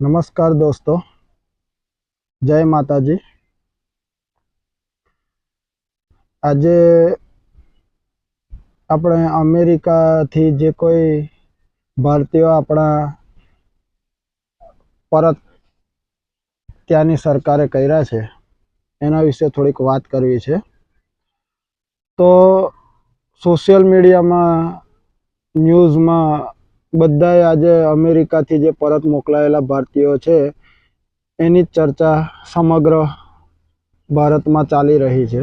નમસ્કાર દોસ્તો. જય માતાજી. આજે આપણે અમેરિકાથી જે કોઈ ભારતીયો આપણા પરત ત્યાંની સરકારે કર્યા છે, એના વિશે થોડીક વાત કરવી છે. તો સોશિયલ મીડિયામાં ન્યૂઝમાં બધાએ આજે અમેરિકાથી જે પરત મોકલાયેલા ભારતીયો છે, એની ચર્ચા સમગ્ર ભારતમાં ચાલી રહી છે.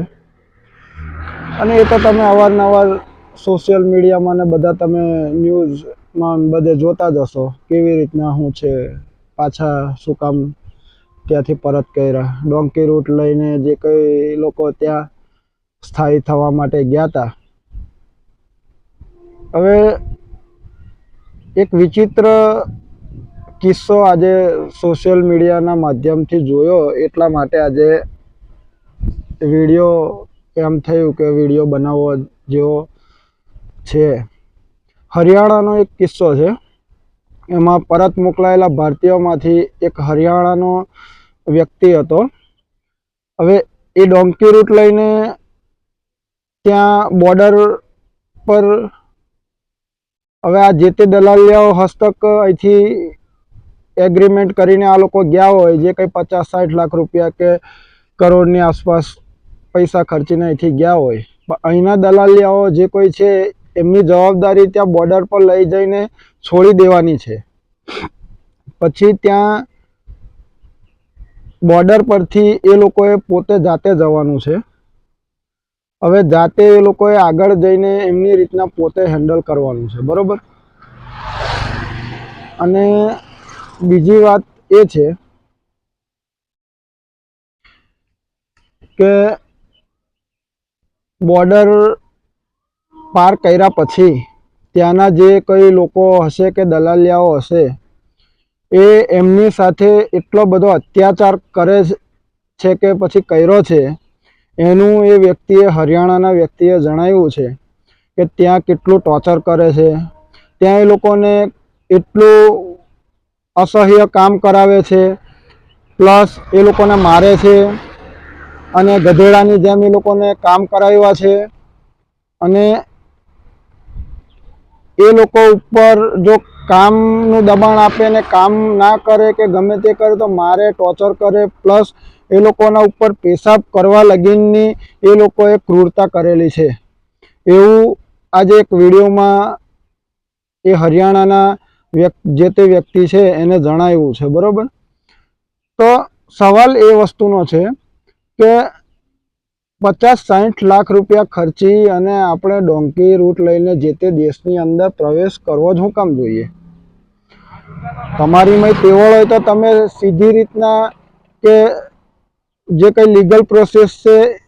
અને એ તો તમે અવારનવાર સોશિયલ મીડિયામાં ને બધા તમે ન્યૂઝમાં બધે જોતા જ હશો, કેવી રીતના શું છે, પાછા શું કામ ત્યાંથી પરત કર્યા. ડોંકી રૂટ લઈને જે કંઈ લોકો ત્યાં સ્થાયી થવા માટે ગયા હતા હવે એક વિચિત્ર કિસ્સો આજે સોશિયલ મીડિયાના માધ્યમથી જોયો. એટલા માટે આજે વીડિયો એમ થયું કે વીડિયો બનાવવો જેવો છે. હરિયાણાનો એક કિસ્સો છે. એમાં પરત મોકલાયેલા ભારતીયોમાંથી એક હરિયાણાનો વ્યક્તિ હતો. હવે એ ડોંકી રૂટ લઈને ત્યાં બોર્ડર પર હવે આ જે તે દલાલિયાઓ હસ્તક અહીંથી એગ્રીમેન્ટ કરીને આ લોકો ગયા હોય, જે કંઈ પચાસ સાઠ લાખ રૂપિયા કે કરોડની આસપાસ પૈસા ખર્ચીને અહીંથી ગયા હોય. પણ અહીંના દલાલિયાઓ જે કોઈ છે, એમની જવાબદારી ત્યાં બોર્ડર પર લઈ જઈને છોડી દેવાની છે. પછી ત્યાં બોર્ડર પરથી એ લોકોએ પોતે જાતે જવાનું છે. હવે જાતે એ લોકોએ આગળ જઈને એમની રીતના પોતે હેન્ડલ કરવાનું છે, બરોબર? અને બીજી વાત એ છે કે બોર્ડર પાર કર્યા પછી ત્યાંના જે કઈ લોકો હશે કે દલાલિયાઓ હશે, એ એમની સાથે એટલો બધો અત્યાચાર કરે છે કે પછી કર્યો છે એનું એ વ્યક્તિએ, હરિયાણાના વ્યક્તિએ જણાવ્યું છે કે ત્યાં કેટલું ટોર્ચર કરે છે. ત્યાં એ લોકોને એટલું અસહ્ય કામ કરાવે છે. પ્લસ એ લોકોને મારે છે અને ગધેડાની જેમ એ લોકોને કામ કરાવ્યા છે. અને એ લોકો ઉપર જો કામનું દબાણ આપે ને કામ ના કરે કે ગમે તે કરે તો મારે ટોર્ચર કરે. પ્લસ એ લોકોના ઉપર પેશાબ કરવા લગીનની એ લોકોએ ક્રૂરતા કરેલી છે. એવું આજે એક વિડીયોમાં એ હરિયાણાના જે તે વ્યક્તિ છે એને જણાવ્યું છે, બરાબર? તો સવાલ એ વસ્તુનો છે કે પચાસ સાઠ લાખ રૂપિયા ખર્ચી અને આપણે ડોંકી રૂટ લઈને જે તે દેશની અંદર પ્રવેશ કરવો જ હું કામ જોઈએ? તમારીમાં તેવળ હોય તો તમે સીધી રીતના કે જે કંઈ લીગલ પ્રોસેસ છે,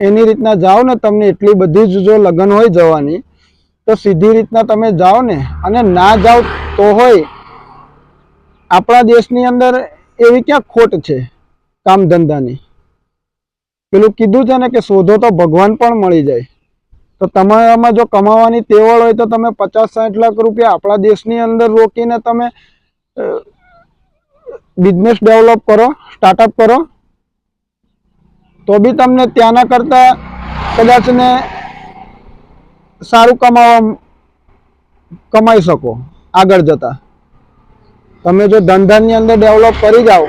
એની રીતના જાઓ ને તમને એટલી બધી જ જો લગ્ન હોય જવાની, તો સીધી રીતના તમે જાઓ ને, અને ના જાઓ તો હોય. આપણા દેશની અંદર એવી ક્યાં ખોટ છે કામ ધંધાની? પેલું કીધું છે ને કે શોધો તો ભગવાન પણ મળી જાય. તો તમારામાં જો કમાવાની તેવળ હોય તો તમે પચાસ સાઠ લાખ રૂપિયા આપણા દેશની અંદર રોકીને તમે બિઝનેસ ડેવલપ કરો સ્ટાર્ટઅપ કરો તો બી તમને ત્યાંના કરતાં કદાચ ને સારું કમાવા કમાઈ શકો, આગળ જતા. તમે જો ધંધાની અંદર ડેવલપ કરી જાઓ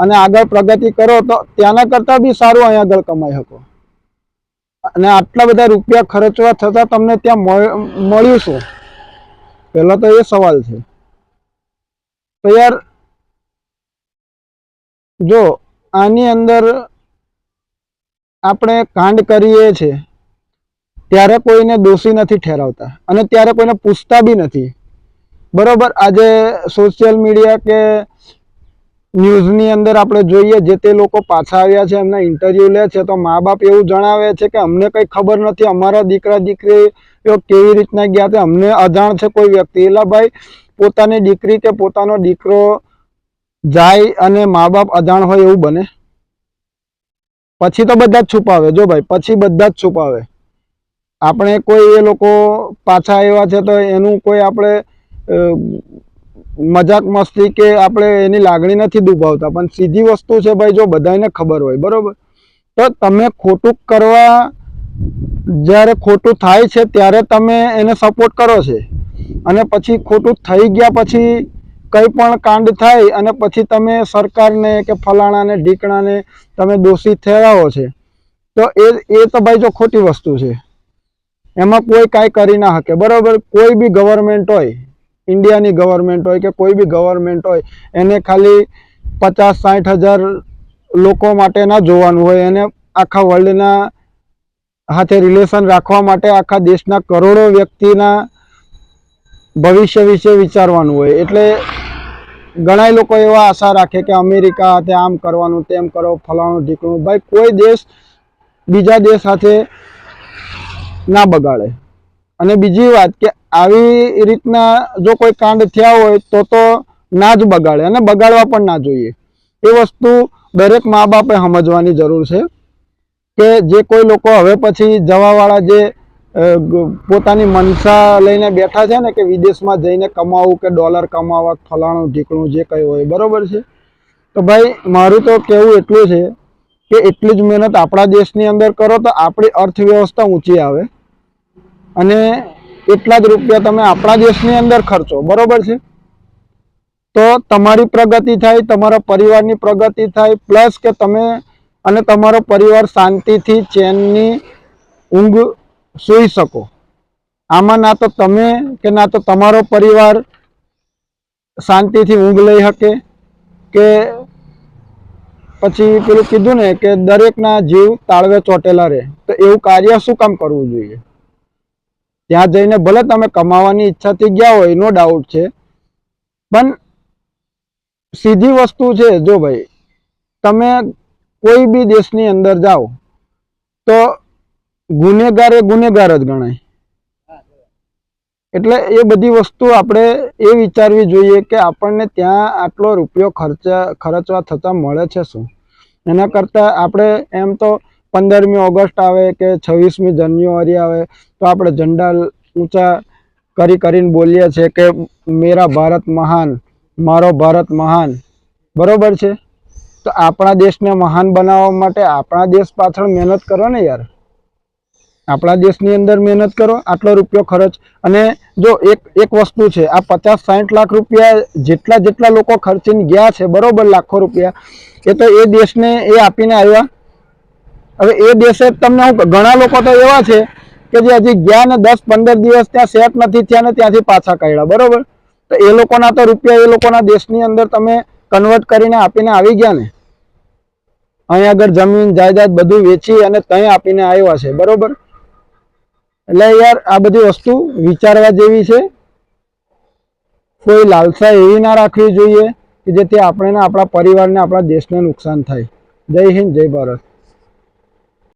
અને આગળ પ્રગતિ કરો, તો ત્યાંના કરતાં બી સારું અહીંયા આગળ કમાઈ શકો. અને આટલા બધા રૂપિયા ખર્ચવા છતાં તમને ત્યાં મળ્યું શું? પહેલો તો એ સવાલ છે. તો યાર, જો આની અંદર આપણે કાંડ કરીએ છીએ, ત્યારે કોઈને દોષી નથી ઠેરાવતા અને ત્યારે કોઈને પૂછતા બી નથી. બરોબર, આજે સોશિયલ મીડિયા કે ન્યૂઝની અંદર આપણે જોઈએ જે તે લોકો પાછા આવ્યા છે, એમના ઇન્ટરવ્યૂ લે છે, તો મા બાપ એવું જણાવે છે કે અમને કંઈ ખબર નથી, અમારા દીકરા દીકરી કેવી રીતના ગયા છે, અમને અજાણ છે કોઈ વ્યક્તિ. એટલે ભાઈ, પોતાની દીકરી કે પોતાનો દીકરો જાય અને મા બાપ અજાણ હોય એવું બને? પછી તો બધા જ છુપાવે. જો ભાઈ, પછી બધા જ છુપાવે. આપણે કોઈ એ લોકો પાછા આવ્યા છે તો એનું કોઈ આપણે મજાક મસ્તી કે આપણે એની લાગણી નથી દુભાવતા. પણ સીધી વસ્તુ છે ભાઈ, જો બધાને ખબર હોય, બરાબર? તો તમે ખોટું કરવા, જ્યારે ખોટું થાય છે, ત્યારે તમે એને સપોર્ટ કરો છે. અને પછી ખોટું થઈ ગયા પછી કંઈ પણ કાંડ થાય અને પછી તમે સરકારને કે ફલાણાને, ઢીકણાને તમે દોષી ઠેરાવો છે. તો એ એ તો ભાઈ જો ખોટી વસ્તુ છે. એમાં કોઈ કાંઈ કરી ના શકે. બરાબર, કોઈ બી ગવર્મેન્ટ હોય, ઇન્ડિયાની ગવર્મેન્ટ હોય કે કોઈ બી ગવર્મેન્ટ હોય, એને ખાલી પચાસ, સાઠ હજાર લોકો માટે ના જોવાનું હોય, એને આખા વર્લ્ડના હાથે રિલેશન રાખવા માટે આખા દેશના કરોડો વ્યક્તિના ભવિષ્ય વિશે વિચારવાનું હોય. એટલે ઘણા લોકો એવા આશા રાખે કે અમેરિકા સાથે આમ કરવાનું, તેમ કરો, ફલાણું, ઢીકણું. ભાઈ, કોઈ દેશ બીજા દેશ સાથે ના બગાડે. અને બીજી વાત કે આવી રીતના જો કોઈ કાંડ થયા હોય તો તો ના જ બગાડે અને બગાડવા પણ ના જોઈએ. એ વસ્તુ દરેક મા બાપે સમજવાની જરૂર છે કે જે કોઈ લોકો હવે પછી જવાવાળા જે પોતાની મનસા લઈને બેઠા છે ને કે વિદેશમાં જઈને કમાવું કે ડોલર કમાવા, ફલાણું, ઢીકણું, જે કંઈ હોય, બરાબર છે? તો ભાઈ, મારું તો કહેવું એટલું છે કે એટલી જ મહેનત આપણા દેશની અંદર કરો તો આપણી અર્થવ્યવસ્થા ઊંચી આવે અને એટલા જ રૂપિયા તમે આપણા દેશની અંદર ખર્ચો, બરાબર છે? તો તમારી પ્રગતિ થાય, તમારા પરિવારની પ્રગતિ થાય, પ્લસ કે તમે અને તમારો પરિવાર શાંતિથી, ચેનની ઊંઘ સૂઈ શકો. આમાં ના તો તમે કે ના તો તમારો પરિવાર શાંતિથી ઊંઘ લઈ શકે કે પછી પેલું કીધું ને કે દરેકના જીવ તાળવે ચોટેલા રહે. તો એવું કાર્ય શું કામ કરવું જોઈએ? ત્યાં જઈને ભલે તમે કમાવાની ઈચ્છાથી ગયા હોય, નો ડાઉટ છે. પણ સીધી વસ્તુ છે, જો ભાઈ, તમે કોઈ બી દેશની અંદર જાઓ, તો ગુનેગાર એ ગુનેગાર જ ગણાય. એટલે એ બધી વસ્તુ આપણે એ વિચારવી જોઈએ કે આપણને ત્યાં આટલો રૂપિયો ખર્ચા, ખર્ચવા થતા મળે છે શું? એના કરતાં આપણે એમ તો પંદરમી ઓગસ્ટ આવે કે છવ્વીસમી જાન્યુઆરી આવે તો આપણે ઝંડા ઊંચા કરી કરીને બોલીએ છીએ કે મેરા ભારત મહાન, મારો ભારત મહાન. બરોબર છે? તો આપણા દેશને મહાન બનાવવા માટે આપણા દેશ પાછળ મહેનત કરો ને યાર. આપણા દેશની અંદર મહેનત કરો, આટલો રૂપિયો ખર્ચ. અને જો એક એક વસ્તુ છે, આ પચાસ સાઠ લાખ રૂપિયા જેટલા જેટલા લોકો ખર્ચીને ગયા છે, બરોબર લાખો રૂપિયા, એ તો એ દેશને એ આપીને આવ્યા. હવે એ દેશે તમને હું ઘણા લોકો તો એવા છે કે જે હજી ગયા ને દસ પંદર દિવસ ત્યાં સેટ નથી થયા ને ત્યાંથી પાછા કાઢ્યા, બરોબર? તો એ લોકોના તો રૂપિયા એ લોકોના દેશની અંદર તમે કન્વર્ટ કરીને આપીને આવી ગયા ને. અહીં આગળ જમીન, જાયદાદ બધું વેચી અને ત્યાં આપીને આવ્યા છે, બરોબર? એટલે યાર આ બધી વસ્તુ વિચારવા જેવી છે. કોઈ લાલસા એવી ના રાખવી જોઈએ કે જેથી આપણે આપણા પરિવારને આપણા દેશને નુકસાન થાય. જય હિન્દ, જય ભારત.